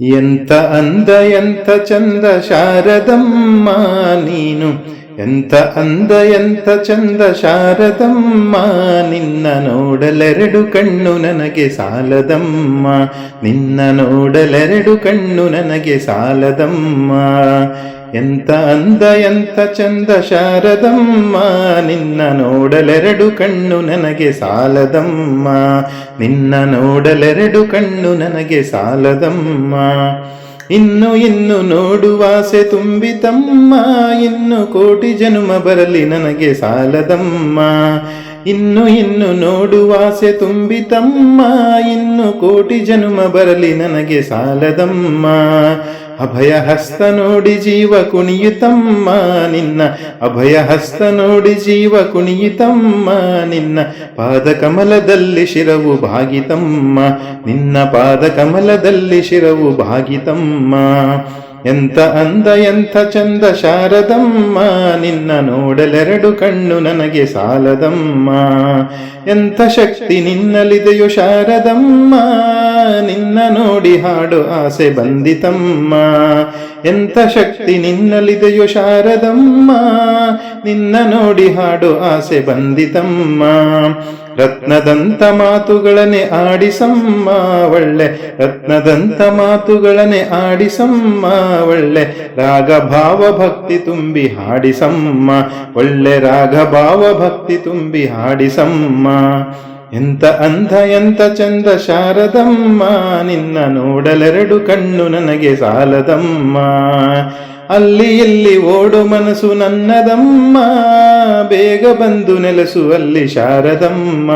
ಎಂತ ಅಂದ ಎಂತ ಚಂದ ಶಾರದಮ್ಮ ನೀನು ಎಂತ ಅಂದ, ಎಂತ ಚಂದ, ಶಾರದಮ್ಮ, ನಿನ್ನ ನೋಡಲೆರಡು ಕಣ್ಣು ನನಗೆ ಸಾಲದಮ್ಮ. ನಿನ್ನ ನೋಡಲೆರಡು ಕಣ್ಣು ನನಗೆ ಸಾಲದಮ್ಮ. ಎಂತ ಅಂದ, ಎಂತ ಚಂದ, ಶಾರದಮ್ಮ, ನಿನ್ನ ನೋಡಲೆರಡು ಕಣ್ಣು ನನಗೆ ಸಾಲದಮ್ಮ. ನಿನ್ನ ನೋಡಲೆರಡು ಕಣ್ಣು ನನಗೆ ಸಾಲದಮ್ಮ. ಇನ್ನು ಇನ್ನು ನೋಡುವಾಸೆ ತುಂಬಿತಮ್ಮ. ಇನ್ನು ಕೋಟಿ ಜನುಮ ಬರಲಿ ನನಗೆ ಸಾಲದಮ್ಮ. ಇನ್ನು ಇನ್ನು ನೋಡುವಾಸೆ ತುಂಬಿತಮ್ಮ. ಇನ್ನು ಕೋಟಿ ಜನುಮ ಬರಲಿ ನನಗೆ ಸಾಲದಮ್ಮ. ಅಭಯ ಹಸ್ತ ನೋಡಿ ಜೀವ ಕುಣಿಯುತ್ತಮ್ಮ ನಿನ್ನ. ಅಭಯ ಹಸ್ತ ನೋಡಿ ಜೀವ ಕುಣಿಯುತ್ತಮ್ಮ ನಿನ್ನ. ಪಾದ ಕಮಲದಲ್ಲಿ ಶಿರವು ಭಾಗಿತಮ್ಮ. ನಿನ್ನ ಪಾದ ಕಮಲದಲ್ಲಿ ಶಿರವು ಭಾಗಿತಮ್ಮ. ಎಂತ ಅಂದ ಎಂಥ ಚಂದ ಶಾರದಮ್ಮ. ನಿನ್ನ ನೋಡಲೆರಡು ಕಣ್ಣು ನನಗೆ ಸಾಲದಮ್ಮ. ಎಂಥ ಶಕ್ತಿ ನಿನ್ನಲಿದೆಯೋ ಶಾರದಮ್ಮ. ನಿನ್ನ ನೋಡಿ ಹಾಡು ಆಸೆ ಬಂದಿತಮ್ಮ. ಎಂಥ ಶಕ್ತಿ ನಿನ್ನಲಿದೆಯೋ ಶಾರದಮ್ಮ. ನಿನ್ನ ನೋಡಿ ಹಾಡು ಆಸೆ ಬಂದಿತಮ್ಮ. ರತ್ನದಂತ ಮಾತುಗಳನೆ ಆಡಿಸಮ್ಮ. ಒಳ್ಳೆ ರತ್ನದಂತ ಮಾತುಗಳನೆ ಆಡಿಸಮ್ಮ. ಒಳ್ಳೆ ರಾಗ ಭಾವ ಭಕ್ತಿ ತುಂಬಿ ಹಾಡಿಸಮ್ಮ. ಒಳ್ಳೆ ರಾಗ ಭಾವ ಭಕ್ತಿ ತುಂಬಿ ಹಾಡಿಸಮ್ಮ. ಎಂತ ಅಂಧ, ಎಂತ ಚಂದ ಶಾರದಮ್ಮ, ನಿನ್ನ ನೋಡಲೆರಡು ಕಣ್ಣು ನನಗೆ ಸಾಲದಮ್ಮ. ಅಲ್ಲಿ, ಇಲ್ಲಿ ಓಡು ಮನಸ್ಸು ನನ್ನದಮ್ಮ, ಬೇಗ ಬಂದು ನೆಲೆಸು ಅಲ್ಲಿ ಶಾರದಮ್ಮ.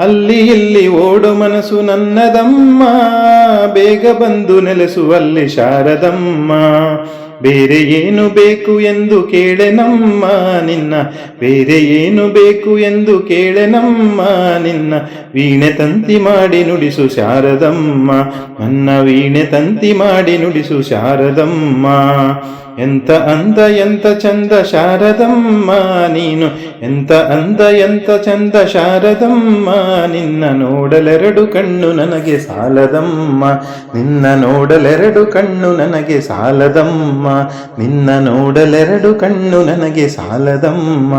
ಅಲ್ಲಿ ಇಲ್ಲಿ ಓಡು ಮನಸ್ಸು ನನ್ನದಮ್ಮ. ಬೇಗ ಬಂದು ನೆಲೆಸುವಲ್ಲಿ ಶಾರದಮ್ಮ. ಬೇರೆ ಏನು ಬೇಕು ಎಂದು ಕೇಳೆ ನಮ್ಮ ನಿನ್ನ. ಬೇರೆ ಏನು ಬೇಕು ಎಂದು ಕೇಳೆ ನಮ್ಮ ನಿನ್ನ. ವೀಣೆ ತಂತಿ ಮಾಡಿ ನುಡಿಸು ಶಾರದಮ್ಮ. ನನ್ನ ವೀಣೆ ತಂತಿ ಮಾಡಿ ನುಡಿಸು ಶಾರದಮ್ಮ. ಎಂತ ಅಂದ, ಎಂತ ಚಂದ ಶಾರದಮ್ಮ ನೀನು. ಎಂತ ಅಂದ, ಎಂತ ಚಂದ ಶಾರದಮ್ಮ. ನಿನ್ನ ನೋಡಲೆರಡು ಕಣ್ಣು ನನಗೆ ಸಾಲದಮ್ಮ. ನಿನ್ನ ನೋಡಲೆರಡು ಕಣ್ಣು ನನಗೆ ಸಾಲದಮ್ಮ. ನಿನ್ನ ನೋಡಲೆರಡು ಕಣ್ಣು ನನಗೆ ಸಾಲದಮ್ಮ.